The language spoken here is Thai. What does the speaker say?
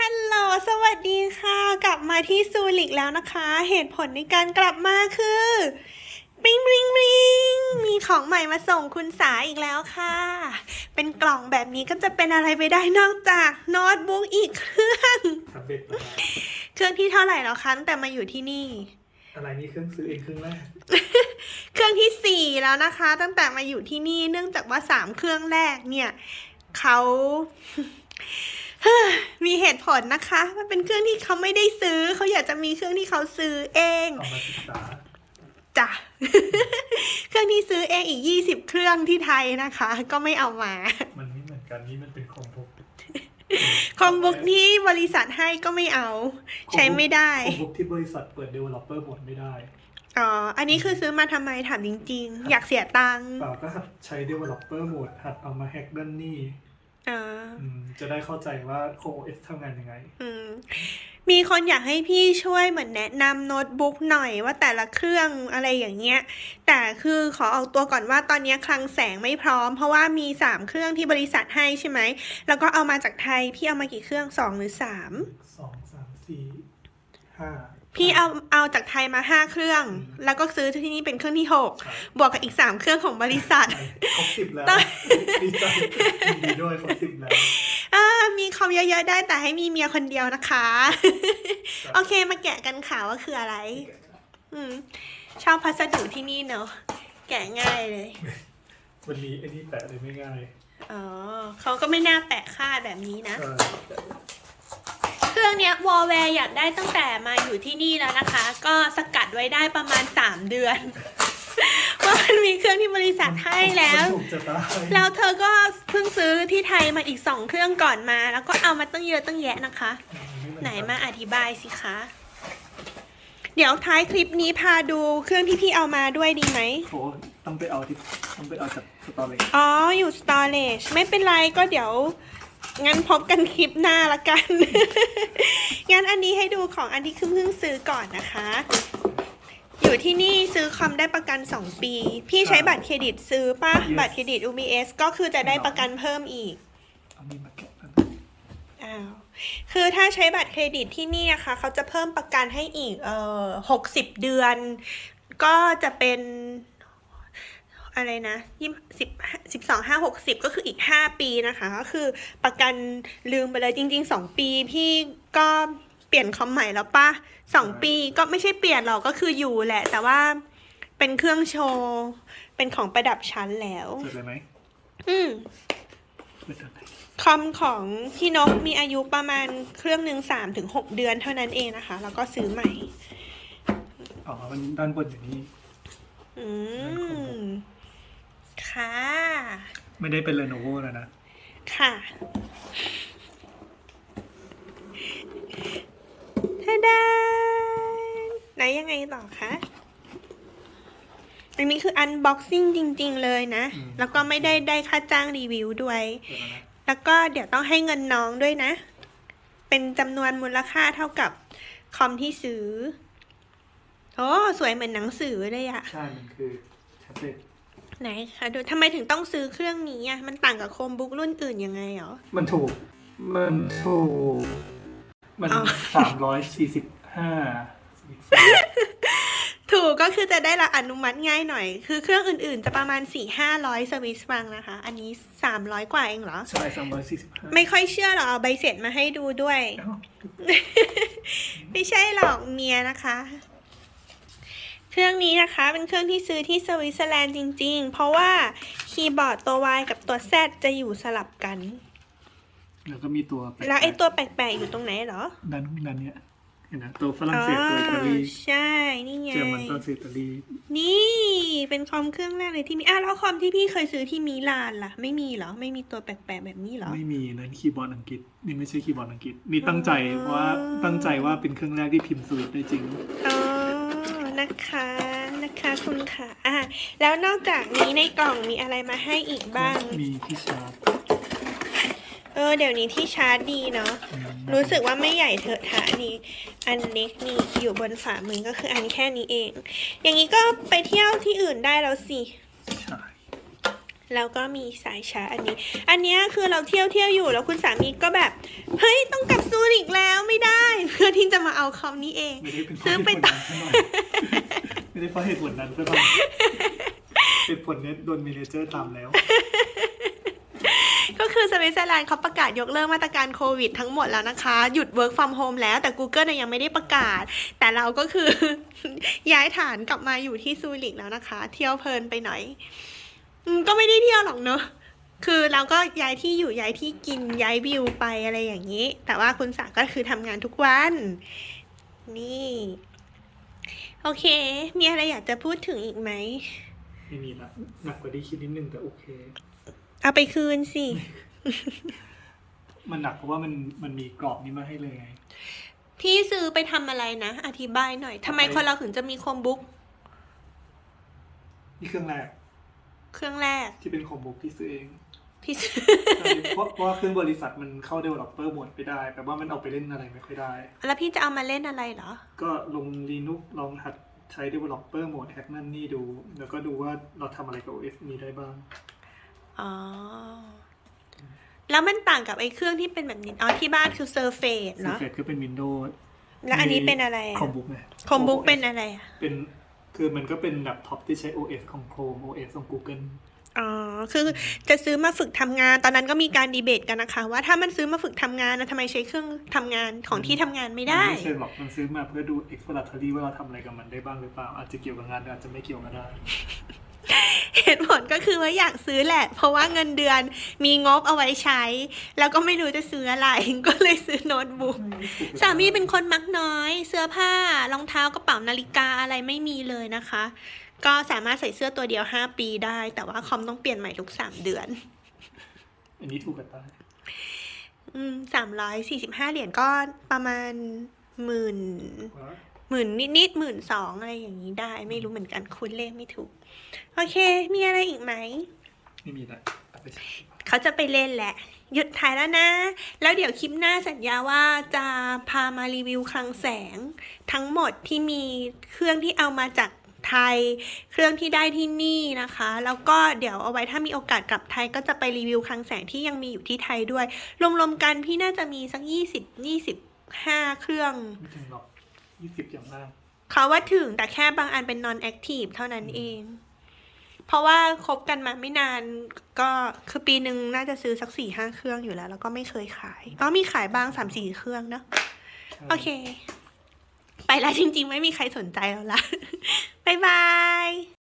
ฮัลโหล สวัสดีค่ะ กลับมาที่ซูริกแล้วนะคะ เหตุผลในการกลับมาคือบิงบิงบิงมีของใหม่มาส่งคุณสาอีกแล้วค่ะ เป็นกล่องแบบนี้ก็จะเป็นอะไรไปได้นอกจากโน้ตบุ๊กอีกเครื่องแท็บเล็ตนะครับเครื่องที่เท่าไหร่แล้วคะตั้งแต่มาอยู่ที่นี่ อะไรนี่เครื่องซื้อเองเครื่องแรกเครื่องที่สี่แล้วนะคะ ตั้งแต่มาอยู่ที่นี่เนื่องจากว่าสามเครื่องแรกเนี่ยเขา มีเหตุผลนะคะ มันเป็นเครื่องที่เขาไม่ได้ซื้อ เขาอยากจะมีเครื่องที่เขาซื้อเองเอามาศึกษาจ้ะเครื่องที่ซื้อเองอีกยี่สิบเครื่องที่ไทยนะคะ ก็ไม่เอามา มันไม่เหมือนกันนี่มันเป็นคอมบุ๊กคอมบุ๊กที่บริษัทให้ก็ไม่เอา ใช้ไม่ได้คอมบุ๊กที่บริษัทเปิด developer หมดไม่ได้อ๋อ อันนี้คือซื้อมาทำไมถามจริง ๆ อยากเสียตังค์เปล่าก็หัดใช้ developer โหมดหัดเอามาแฮกด้านนี่อ่าอืม จะได้เข้าใจว่า Chrome OS ทำงานยังไงอืมมีคนอยากให้พี่ช่วยเหมือนแนะนำโน้ตบุ๊กหน่อยว่าแต่ละเครื่องอะไรอย่างเงี้ย แต่คือขอออกตัวก่อนว่าตอนนี้คลังแสงไม่พร้อม เพราะว่ามีสามเครื่องที่บริษัทให้ใช่ไหม แล้วก็เอามาจากไทย พี่เอามากี่เครื่องสองหรือสามสองสามสี่ห้า พี่เอาเอาจากไทยมาห้าเครื่อง แล้วก็ซื้อที่นี่เป็นเครื่องที่หกใช่บวกกับอีกสามเครื่องของบริษัทครบสิบแล้วดีใจยินดีด้วยครบสิบแล้วอ่ามีคอมเยอะๆได้แต่ให้มีเมียคนเดียวนะคะ โอเคมาแกะกันค่ะว่าคืออะไร อืมชอบพัสดุที่นี่เนอะแกะง่ายเลย วันนี้ไอ้นี่แปะเลยไม่ง่าย อ๋อเขาก็ไม่น่าแปะคาดแบบนี้นะใช่เค รื่องเนี้ยวอลแวร์อยากได้ตั้งแต่มาอยู่ที่นี่แล้วนะคะ ก็สกัดไว้ได้ประมาณ 3 เดือนว่ามันมีเครื่องที่บริษัทให้แล้วมันถูกจะตายแล้วเธอก็เพิ่งซื้อที่ไทยมาอีก 2 เครื่องก่อนมา แล้วก็เอามาตั้งเยอะตั้งแยะนะคะ ไหนมาอธิบายสิคะ เดี๋ยวท้ายคลิปนี้พาดูเครื่องที่พี่เอามาด้วยดีไหมโอ้ต้องไปเอาที่ต้องไปเอาจากสตอเรจอ๋ออยู่ storage ไม่เป็นไรก็เดี๋ยว งั้นพบกันคลิปหน้าละกัน งั้นอันนี้ให้ดูของอันที่เพิ่งซื้อก่อนนะคะ อยู่ที่นี่ซื้อคอมได้ประกัน 2 ปี พี่ใช้บัตรเครดิตซื้อปะบัตรเครดิต UBS ก็คือจะได้ประกันเพิ่มอีก เอามีดมาแกะกันอ้าว คือถ้าใช้บัตรเครดิตที่นี่นะคะ เขาจะเพิ่มประกันให้อีกเอ่อหกสิบเดือน ก็จะเป็น อะไรนะยี่สิบสิบสองห้าหกสิบก็คืออีกห้าปีนะคะ ก็คือประกันลืมไปเลยจริงๆสองปีพี่ก็เปลี่ยนคอมใหม่แล้วปะสองปีก็ไม่ใช่เปลี่ยนหรอกก็คืออยู่แหละ แต่ว่าเป็นเครื่องโชว์ เป็นของประดับชั้นแล้วเปิดเลยไหมอืมเปิดทางไหนคอมของพี่นกมีอายุประมาณเครื่องหนึ่งสามถึงหกเดือนเท่านั้นเองนะคะ แล้วก็ซื้อใหม่ อ๋อ มันด้านบนอย่างนี้อืม ค่ะ ไม่ได้เป็นเลโนโวแล้วนะ ค่ะทาดาไหนยังไงต่อคะ อันนี้คือ unboxing จริง ๆ เลยนะ อืม แล้วก็ไม่ได้ได้ค่าจ้างรีวิวด้วยเปิดแล้วนะแล้วก็เดี๋ยวต้องให้เงินน้องด้วยนะ เป็นจำนวนมูลค่าเท่ากับคอมที่ซื้อ โอ้ สวยเหมือนหนังสือเลยอะ ใช่มันคือแท็บเล็ต ไหนคะดูทำไมถึงต้องซื้อเครื่องนี้อะมันต่างกับโคมบุ๊กรุ่นอื่นยังไงเหรอ มันถูก มันถูก มันอ๋อสามร้อยสี่สิบห้าถูกก็คือจะได้รับอนุมัติง่ายหน่อย คือเครื่องอื่นๆ จะประมาณ4 5 0 0สวิสฟรังนะคะ อันนี้ 300 กว่าเองเหรอ ใช่สามร้อยสี่สิบห้าไม่ค่อยเชื่อหรอกเอาใบเสร็จมาให้ดูด้วย ไม่ใช่หรอกเมียนะคะ เครื่องนี้นะคะเป็นเครื่องที่ซื้อที่สวิตเซอร์แลนด์จริง ๆ เพราะว่าคีย์บอร์ดตัว Y กับตัว Z จะอยู่สลับกัน แล้วก็มีตัวปกๆแล้วไอ้ตัวแปลกๆอยู่ตรงไหนเหรอด้านด้านเนี้ยเห็นนะตัวฝรั่งอ๋อเศสตัวอิตาลีใช่นี่ไงเจอมันฝรั่งเศสอิตาลีนี่เป็นคอมเครื่องแรกเลยที่มีอ้าวแล้วคอมที่พี่เคยซื้อที่มิลานล่ะ ไม่มีเหรอ ไม่มีตัวแปลกๆแบบนี้เหรอ ไม่มีนั่นคีย์บอร์ดอังกฤษนี่ไม่ใช่คีย์บอร์ดอังกฤษนี่ตั้งใจอ๋อว่าตั้งใจว่าเป็นเครื่องแรกที่พิมพ์สวิตช์ได้จริง อ๋อ นะคะนะคะคุณค่ะอะ แล้วนอกจากนี้ในกล่องมีอะไรมาให้อีกบ้าง มีที่ชาร์จเออเดี๋ยวนี้ที่ชาร์จดีเนาะอืมรู้สึกว่าไม่ใหญ่เถอะถะนี่อันเล็กนี่อยู่บนฝ่ามือก็คืออันแค่นี้เอง อย่างนี้ก็ไปเที่ยวที่อื่นได้แล้วสิใช่ แล้วก็มีสายชาร์จอันนี้ อันเนี้ยคือเราเที่ยวเที่ยวอยู่แล้วคุณสามีก็แบบ เฮ้ยต้องกลับซูริอีกแล้วไม่ได้ เพื่อที่จะมาเอาคอมนี้เองไม่ได้เป็นเพซื้ราะอเหไปตุผลต่อนั้นซะหน่อยไม่ได้เพราะเหตุผลนั้นซะหน่อยเหตุผลเนี้ยโดนเมเนเจอร์ตามแล้ว ก็คือสวิตเซอร์แลนด์เขาประกาศยกเลิกมาตรการโควิดทั้งหมดแล้วนะคะ หยุด work from home แล้วแต่ Google น่ะยังไม่ได้ประกาศ แต่เราก็คือย้ายฐานกลับมาอยู่ที่ซูริกแล้วนะคะ เที่ยวเพลินไปหน่อยอืม ก็ไม่ได้เที่ยวหรอกเนอะคือเราก็ย้ายที่อยู่ย้ายที่กินย้ายวิวไปอะไรอย่างนี้ แต่ว่าคุณสาก็คือทำงานทุกวัน นี่ โอเค มีอะไรอยากจะพูดถึงอีกไหมไม่มีละหนักกว่าที่คิดนิดนึงแต่โอเค เอาไปคืนสิ มันหนักเพราะว่ามันมันมีกรอบนี้มาให้เลยไงพี่ซื้อไปทำอะไรนะ อธิบายหน่อยทำไมคนเราถึงจะมีคอมบุ๊กนี่เครื่องแรก เครื่องแรกที่เป็นคอมบุ๊กที่ซื้อเองพี่ซื้อใช่เพราะเพราะว่าเครื่องบริษัทมันเข้า developer หมดไม่ได้แปลว่ามันเอาไปเล่นอะไรไม่ค่อยได้ แล้วพี่จะเอามาเล่นอะไรเหรอ ก็ลง Linux ลองหัดใช้ developer โหมดแฮกนั่นนี่ดู แล้วก็ดูว่าเราทำอะไรกับ OS นี้ได้บ้าง อ๋อ แล้วมันต่างกับไอ้เครื่องที่เป็นแบบนี้ อ๋อ ที่บ้านคือ Surface เนอะ Surface ก็เป็น Windows แล้วอันนี้เป็นอะไรคอมบุ๊กไงคอมบุ๊กเป็นอะไรอะ เป็น คือมันก็เป็นแล็ปท็อปที่ใช้ OS ของ Chrome OS ของ Google อ๋อ คือจะซื้อมาฝึกทำงาน ตอนนั้นก็มีการดีเบตกันนะคะ ว่าถ้ามันซื้อมาฝึกทำงานนะทำไมใช้เครื่องทำงานของที่ทำงานไม่ได้มันไม่ใช่หรอกมันซื้อมาเพื่อดู exploratory ว่าเราทำอะไรกับมันได้บ้างหรือเปล่า อาจจะเกี่ยวกับงานหรืออาจจะไม่เกี่ยวก็ได้ เหตุผลก็คือว่าอยากซื้อแหละ เพราะว่าเงินเดือนมีงบเอาไว้ใช้ แล้วก็ไม่รู้จะซื้ออะไร ก็เลยซื้อโน้ตบุ๊กสามีเป็นคนมักน้อย เสื้อผ้ารองเท้ากระเป๋านาฬิกาอะไรไม่มีเลยนะคะ ก็สามารถใส่เสื้อตัวเดียว 5 ปีได้ แต่ว่าคอมต้องเปลี่ยนใหม่ทุก 3 เดือน อันนี้ถูกกับตายอืมสามร้อยสี่สิบห้าเหรียญก็ประมาณหมื่นว่าหมื่นนิดๆหมื่นสองอะไรอย่างนี้ได้ ไม่รู้เหมือนกันคุณเลขไม่ถูก โอเค มีอะไรอีกไหม ไม่มีละเอาไปใช้เขาจะไปเล่นแหละ หยุดถ่ายแล้วนะ แล้วเดี๋ยวคลิปหน้าสัญญาว่าจะพามารีวิวคลังแสง ทั้งหมดที่มีเครื่องที่เอามาจากไทย เครื่องที่ได้ที่นี่นะคะ แล้วก็เดี๋ยวเอาไว้ถ้ามีโอกาสกลับไทยก็จะไปรีวิวคลังแสงที่ยังมีอยู่ที่ไทยด้วย รวมๆกันพี่น่าจะมีสักยี่สิบยี่สิบห้าเครื่อง ไม่ถึงหรอกยี่สิบอย่างมาก เขาว่าถึงแต่แค่บางอันเป็น non active เท่านั้นเอง เพราะว่าคบกันมาไม่นานก็คือปีหนึ่งน่าจะซื้อสักสี่ห้าเครื่องอยู่แล้ว แล้วก็ไม่เคยขายอ๋อมีขายบ้างสามสี่เครื่องเนอะโอเค ไปแล้วจริง ๆ ไม่มีใครสนใจแล้วล่ะบ๊ายบาย